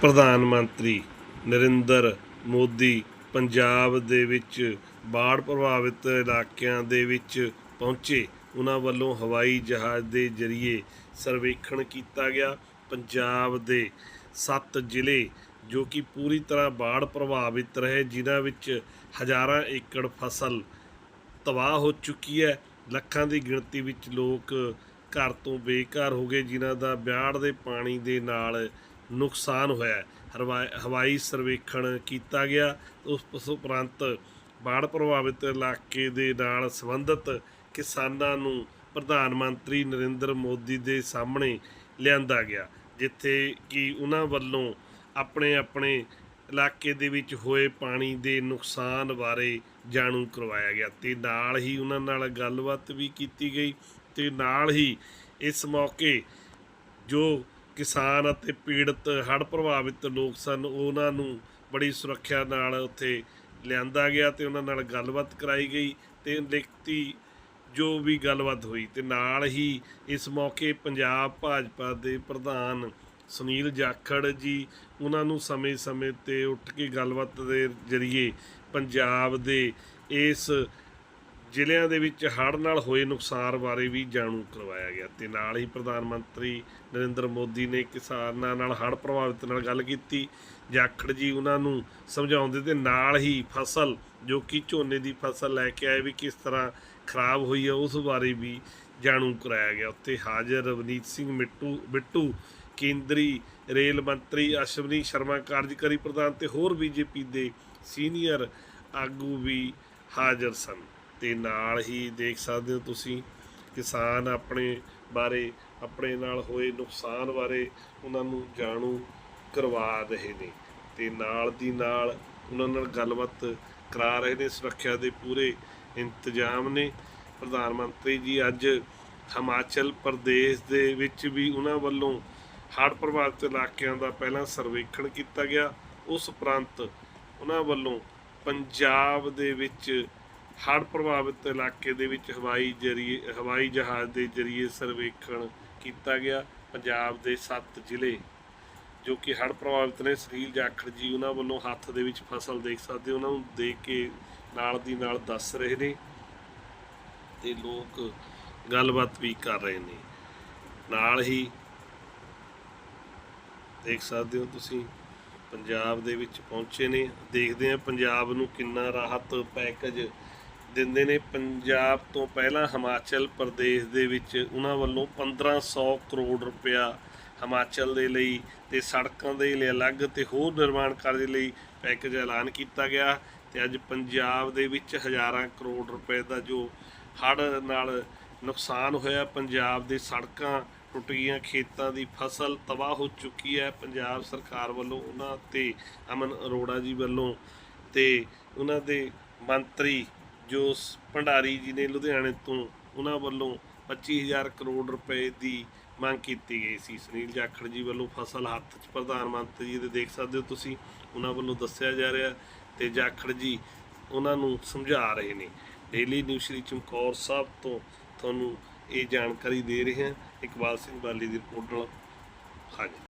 ਪ੍ਰਧਾਨ ਮੰਤਰੀ ਨਰਿੰਦਰ ਮੋਦੀ ਪੰਜਾਬ ਦੇ ਵਿੱਚ ਬਾੜ ਪ੍ਰਭਾਵਿਤ ਇਲਾਕਿਆਂ ਦੇ ਵਿੱਚ ਪਹੁੰਚੇ। ਉਹਨਾਂ ਵੱਲੋਂ ਹਵਾਈ ਜਹਾਜ਼ ਦੇ ਜ਼ਰੀਏ ਸਰਵੇਖਣ ਕੀਤਾ ਗਿਆ। ਪੰਜਾਬ ਦੇ 7 ਜ਼ਿਲ੍ਹੇ ਜੋ ਕਿ ਪੂਰੀ ਤਰ੍ਹਾਂ ਬਾੜ ਪ੍ਰਭਾਵਿਤ ਰਹੇ, ਜਿਨ੍ਹਾਂ ਵਿੱਚ ਹਜ਼ਾਰਾਂ ਏਕੜ ਫਸਲ ਤਬਾਹ ਹੋ ਚੁੱਕੀ ਹੈ। ਲੱਖਾਂ ਦੀ ਗਿਣਤੀ ਵਿੱਚ ਲੋਕ ਘਰ ਤੋਂ ਬੇਘਰ ਹੋ ਗਏ, ਜਿਨ੍ਹਾਂ ਦਾ ਵਿਆੜ ਦੇ ਪਾਣੀ ਦੇ ਨਾਲ ਨੁਕਸਾਨ ਹੋਇਆ ਹਰਵਾ- ਹਵਾਈ ਸਰਵੇਖਣ ਕੀਤਾ ਗਿਆ। ਉਸ ਉਸ ਉਪਰੰਤ ਬਾੜ ਪ੍ਰਭਾਵਿਤ ਇਲਾਕੇ ਦੇ ਨਾਲ ਸੰਬੰਧਿਤ ਕਿਸਾਨਾਂ ਨੂੰ ਪ੍ਰਧਾਨ ਮੰਤਰੀ ਨਰਿੰਦਰ ਮੋਦੀ ਦੇ ਸਾਹਮਣੇ ਲਿਆਂਦਾ ਗਿਆ, ਜਿੱਥੇ ਕਿ ਉਹਨਾਂ ਵੱਲੋਂ ਆਪਣੇ ਆਪਣੇ ਇਲਾਕੇ ਦੇ ਵਿੱਚ ਹੋਏ ਪਾਣੀ ਦੇ ਨੁਕਸਾਨ ਬਾਰੇ ਜਾਣੂ ਕਰਵਾਇਆ ਗਿਆ ਤੇ ਨਾਲ ਹੀ ਉਹਨਾਂ ਨਾਲ ਗੱਲਬਾਤ ਵੀ ਕੀਤੀ ਗਈ ਤੇ ਨਾਲ ਹੀ ਇਸ ਮੌਕੇ ਜੋ ਕਿਸਾਨ ਅਤੇ ਪੀੜਤ ਹੜ੍ਹ ਪ੍ਰਭਾਵਿਤ ਲੋਕ ਸਨ, ਉਹਨਾਂ ਨੂੰ ਬੜੀ ਸੁਰੱਖਿਆ ਨਾਲ ਉੱਥੇ ਲਿਆਂਦਾ ਗਿਆ ਤੇ ਉਹਨਾਂ ਨਾਲ ਗੱਲਬਾਤ ਕਰਾਈ ਗਈ ਤੇ ਲਿਖਤੀ ਜੋ ਵੀ ਗੱਲਬਾਤ ਹੋਈ ਤੇ ਨਾਲ ਹੀ ਇਸ ਮੌਕੇ ਪੰਜਾਬ ਭਾਜਪਾ ਦੇ ਪ੍ਰਧਾਨ ਸੁਨੀਲ ਜਾਖੜ ਜੀ ਉਹਨਾਂ ਨੂੰ ਸਮੇਂ-ਸਮੇਂ ਤੇ ਉੱਠ ਕੇ ਗੱਲਬਾਤ ਦੇ ਜ਼ਰੀਏ ਪੰਜਾਬ ਦੇ ਇਸ ਜ਼ਿਲ੍ਹਿਆਂ ਦੇ ਵਿੱਚ ਹੜ੍ਹ ਨਾਲ ਹੋਏ ਨੁਕਸਾਨ ਬਾਰੇ ਵੀ ਜਾਣੂ ਕਰਵਾਇਆ ਗਿਆ ਤੇ ਨਾਲ ਹੀ ਪ੍ਰਧਾਨ ਮੰਤਰੀ ਨਰਿੰਦਰ ਮੋਦੀ ਨੇ ਕਿਸਾਨਾਂ ਨਾਲ ਹੜ੍ਹ ਪ੍ਰਭਾਵਿਤ ਨਾਲ ਗੱਲ ਕੀਤੀ। ਜਾਖੜ ਜੀ ਉਹਨਾਂ ਨੂੰ ਸਮਝਾਉਂਦੇ ਤੇ ਨਾਲ ਹੀ ਫਸਲ, ਜੋ ਕਿ ਝੋਨੇ ਦੀ ਫਸਲ ਲੈ ਕੇ ਆਏ ਵੀ ਕਿਸ ਤਰ੍ਹਾਂ ਖਰਾਬ ਹੋਈ ਹੈ ਉਸ ਬਾਰੇ ਵੀ ਜਾਣੂ ਕਰਾਇਆ ਗਿਆ। ਉੱਥੇ ਹਾਜ਼ਰ ਰਵਨੀਤ ਸਿੰਘ ਮਿੱਟੂ, ਬਿੱਟੂ, ਕੇਂਦਰੀ ਰੇਲ ਮੰਤਰੀ ਅਸ਼ਵਨੀ ਸ਼ਰਮਾ, ਕਾਰਜਕਾਰੀ ਪ੍ਰਧਾਨ ਤੇ ਹੋਰ ਬੀਜੇਪੀ ਦੇ ਸੀਨੀਅਰ ਆਗੂ ਵੀ ਹਾਜ਼ਰ ਸਨ। ਤੇ ਨਾਲ ਹੀ ਦੇਖ ਸਕਦੇ ਹੋ ਤੁਸੀਂ ਕਿਸਾਨ ਆਪਣੇ ਬਾਰੇ, ਆਪਣੇ ਨਾਲ ਹੋਏ ਨੁਕਸਾਨ ਬਾਰੇ ਉਹਨਾਂ ਨੂੰ ਜਾਣੂ ਕਰਵਾ ਰਹੇ ਨੇ ਤੇ ਨਾਲ ਦੀ ਨਾਲ ਉਹਨਾਂ ਨਾਲ ਗੱਲਬਾਤ ਕਰਾ ਰਹੇ ਨੇ, ਸੁਰੱਖਿਆ ਦੇ ਪੂਰੇ ਇੰਤਜ਼ਾਮ ਨੇ। ਪ੍ਰਧਾਨ ਮੰਤਰੀ ਜੀ, ਅੱਜ ਹਿਮਾਚਲ ਪ੍ਰਦੇਸ਼ ਦੇ ਵਿੱਚ ਵੀ ਉਹਨਾਂ ਵੱਲੋਂ ਹੜ੍ਹ ਪ੍ਰਭਾਵਿਤ ਇਲਾਕਿਆਂ ਦਾ ਪਹਿਲਾਂ ਸਰਵੇਖਣ ਕੀਤਾ ਗਿਆ। ਉਸ ਉਪਰੰਤ ਉਹਨਾਂ ਵੱਲੋਂ ਪੰਜਾਬ ਦੇ ਵਿੱਚ ਹੜ੍ਹ ਪ੍ਰਭਾਵਿਤ ਇਲਾਕੇ ਦੇ ਵਿੱਚ ਹਵਾਈ ਜਰੀਏ ਹਵਾਈ ਜਹਾਜ਼ ਦੇ ਜ਼ਰੀਏ ਸਰਵੇਖਣ ਕੀਤਾ ਗਿਆ ਪੰਜਾਬ ਦੇ 7 ਜ਼ਿਲ੍ਹੇ ਜੋ ਕਿ ਹੜ੍ਹ ਪ੍ਰਭਾਵਿਤ ਨੇ। ਸੁਨੀਲ ਜਾਖੜ ਜੀ ਉਹਨਾਂ ਵੱਲੋਂ ਹੱਥ ਦੇ ਵਿੱਚ ਫਸਲ ਦੇਖ ਸਕਦੇ ਹੋ, ਉਹਨਾਂ ਨੂੰ ਦੇਖ ਕੇ ਨਾਲ ਦੀ ਨਾਲ ਦੱਸ ਰਹੇ ਨੇ ਤੇ ਲੋਕ ਗੱਲਬਾਤ ਵੀ ਕਰ ਰਹੇ ਨੇ। ਨਾਲ ਹੀ ਦੇਖ ਸਕਦੇ ਹੋ ਤੁਸੀਂ ਪੰਜਾਬ ਦੇ ਵਿੱਚ ਪਹੁੰਚੇ ਨੇ। ਦੇਖਦੇ ਆ ਪੰਜਾਬ ਨੂੰ ਕਿੰਨਾ ਰਾਹਤ ਪੈਕੇਜ ਦਿੰਦੇ ਨੇ। ਪੰਜਾਬ ਤੋਂ ਪਹਿਲਾਂ ਹਿਮਾਚਲ ਪ੍ਰਦੇਸ਼ ਦੇ ਵਿੱਚ ਉਹਨਾਂ ਵੱਲੋਂ 1500 ਕਰੋੜ ਰੁਪਇਆ ਹਿਮਾਚਲ ਦੇ ਲਈ ਤੇ ਸੜਕਾਂ ਦੇ ਲਈ ਅਲੱਗ ਤੇ ਹੋਰ ਨਿਰਮਾਣ ਕਾਰਜ ਲਈ ਪੈਕੇਜ ਐਲਾਨ ਕੀਤਾ ਗਿਆ ਤੇ ਅੱਜ ਪੰਜਾਬ ਦੇ ਵਿੱਚ ਹਜ਼ਾਰਾਂ ਕਰੋੜ ਰੁਪਏ ਦਾ ਜੋ ਹੜ੍ਹ ਨਾਲ ਨੁਕਸਾਨ ਹੋਇਆ, ਪੰਜਾਬ ਦੇ ਸੜਕਾਂ ਟੁੱਟ ਗਈਆਂ ਖੇਤਾਂ ਦੀ ਫਸਲ ਤਬਾਹ ਹੋ ਚੁੱਕੀ ਹੈ। ਪੰਜਾਬ ਸਰਕਾਰ ਵੱਲੋਂ ਉਹਨਾਂ ਤੇ ਅਮਨ ਅਰੋੜਾ ਜੀ ਵੱਲੋਂ ਤੇ ਉਹਨਾਂ ਦੇ ਮੰਤਰੀ ਜੋ ਭੰਡਾਰੀ ਜੀ ਨੇ ਲੁਧਿਆਣੇ ਤੋਂ ਉਹਨਾਂ ਵੱਲੋਂ 25000 ਕਰੋੜ ਰੁਪਏ ਦੀ ਮੰਗ ਕੀਤੀ ਗਈ ਸੀ। ਸੁਨੀਲ ਜਾਖੜ ਜੀ ਵੱਲੋਂ ਫਸਲ ਹੱਥ 'ਚ ਪ੍ਰਧਾਨ ਮੰਤਰੀ ਜੀ ਦੇ ਦੇਖ ਸਕਦੇ ਹੋ ਤੁਸੀਂ, ਉਹਨਾਂ ਵੱਲੋਂ ਦੱਸਿਆ ਜਾ ਰਿਹਾ ਤੇ ਜਾਖੜ ਜੀ ਉਹਨਾਂ ਨੂੰ ਸਮਝਾ ਰਹੇ ਨੇ। ਡੇਲੀ ਨਿਊਜ਼ ਸ਼੍ਰੀ ਚਮਕੌਰ ਸਾਹਿਬ ਤੋਂ ਤੁਹਾਨੂੰ ਇਹ ਜਾਣਕਾਰੀ ਦੇ ਰਹੇ ਹਾਂ। ਇਕਬਾਲ ਸਿੰਘ ਬਾਲੀ ਦੀ ਰਿਪੋਰਟ ਨਾਲ ਹਾਂਜੀ